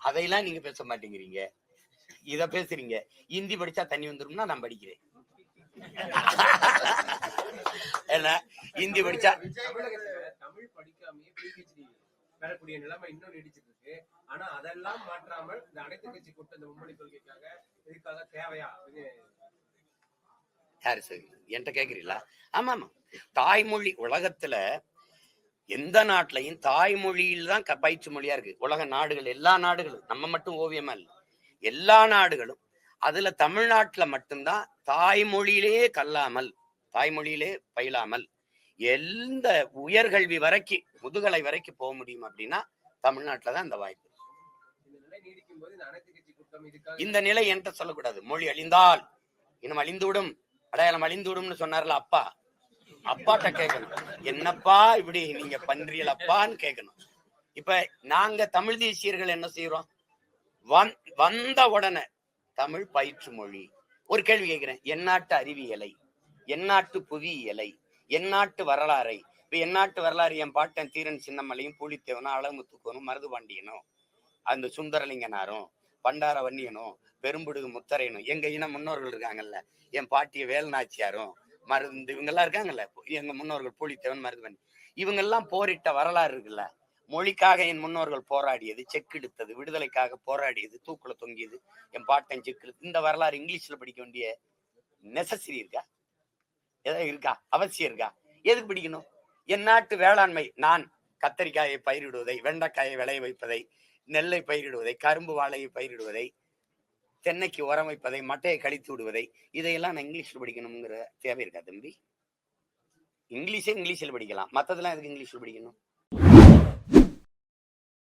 அதையெல்லாம் நீங்க பேச மாட்டேங்கிறீங்க. இத பேசுறீங்க. இந்தி படிச்சா தண்ணி வந்துரும்னா நான் படிக்கிறேன். என்ன இந்தி படிச்சா தமிழகத்துல தமிழ் படிக்காமயே பிஹெச்டி பெறக்கூடிய நிலைமை இன்னும் நீடிச்சிட்டு இருக்கு ஆனா அதெல்லாம் மாற்றாமல் இந்த அனைத்து கட்சி கூட்டம் இந்த மும்மொழி கொள்கைக்காக இதுக்காக தேவையா? யாரு சரி? என்கிட்ட கேக்குறீங்களா? ஆமா ஆமா தாய்மொழி உலகத்துல எந்த நாட்டிலையும் தாய்மொழியில் தான் க- மொழியா இருக்கு. உலக நாடுகள் எல்லா நாடுகளும் நம்ம மட்டும் ஓவியமா இல்லை. எல்லா நாடுகளும் அதுல தமிழ்நாட்டுல மட்டும்தான் தாய்மொழியிலே கல்லாமல் தாய்மொழியிலே பயிலாமல் எந்த உயர்கல்வி வரைக்கும் முதுகலை வரைக்கும் போக முடியும் அப்படின்னா தமிழ்நாட்டில தான் இந்த வாய்ப்பு. இந்த நிலை இந்த நிலை என்கிட்ட சொல்லக்கூடாது. மொழி அழிந்தால் இன்னும் அழிந்துவிடும் அடையாளம் அழிந்துவிடும்னு சொன்னார்ல அப்பா. அப்பாட்ட கேட்கணும் என்னப்பா இப்படி நீங்க பண்றீங்கள அப்பான்னு கேட்கணும் இப்ப நாங்க தமிழ் தேசியர்கள் என்ன செய்யறோம் வந்- வந்த உடனே தமிழ் பயிற்று மொழி. ஒரு கேள்வி கேட்கிறேன் எந்நாட்டு அறிவியலை எந்நாட்டு புவியியலை எந்நாட்டு வரலாறை இப்ப எந்நாட்டு வரலாறு என் பாட்டன் தீரன் சின்னமலையும் பூலித்தேவனும் அழகுமுத்துக்கோனும் மருதுபாண்டியனும் அந்த சுந்தரலிங்கனாரும் பண்டார வன்னியனும் பெரும்புடுகு முத்தரையனும் எங்க இன முன்னோர்கள் இருக்காங்கல்ல என் பாட்டிய வேல்நாச்சியாரும் மருந்து இவங்கெல்லாம் இருக்காங்கல்ல எங்க முன்னோர்கள் பூலித்தேவன் மருதுவன். இவங்கெல்லாம் போரிட்ட வரலாறு இருக்குல்ல? மொழிக்காக என் முன்னோர்கள் போராடியது செக்கெடுத்தது விடுதலைக்காக போராடியது தூக்குல தொங்கியது என் பாட்டன் செக்கு இந்த வரலாறு இங்கிலீஷ்ல படிக்க வேண்டிய நெசசரி இருக்கா? ஏதாவது இருக்கா? அவசியம் இருக்கா? எதுக்கு படிக்கணும்? என் நாட்டு வேளாண்மை நான் கத்தரிக்காயை பயிரிடுவதை வெண்டைக்காயை விளைய வைப்பதை நெல்லை பயிரிடுவதை கரும்பு வாழையை பயிரிடுவதை தென்னைக்கு உரம் வைப்பதை மட்டையை கழித்து விடுவதை இதையெல்லாம் நான் இங்கிலீஷில் படிக்கணுங்கிற தேவை இருக்கா தம்பி? இங்கிலீஷே இங்கிலீஷில் படிக்கலாம். மற்றதெல்லாம் எதுக்கு இங்கிலீஷில் படிக்கணும்?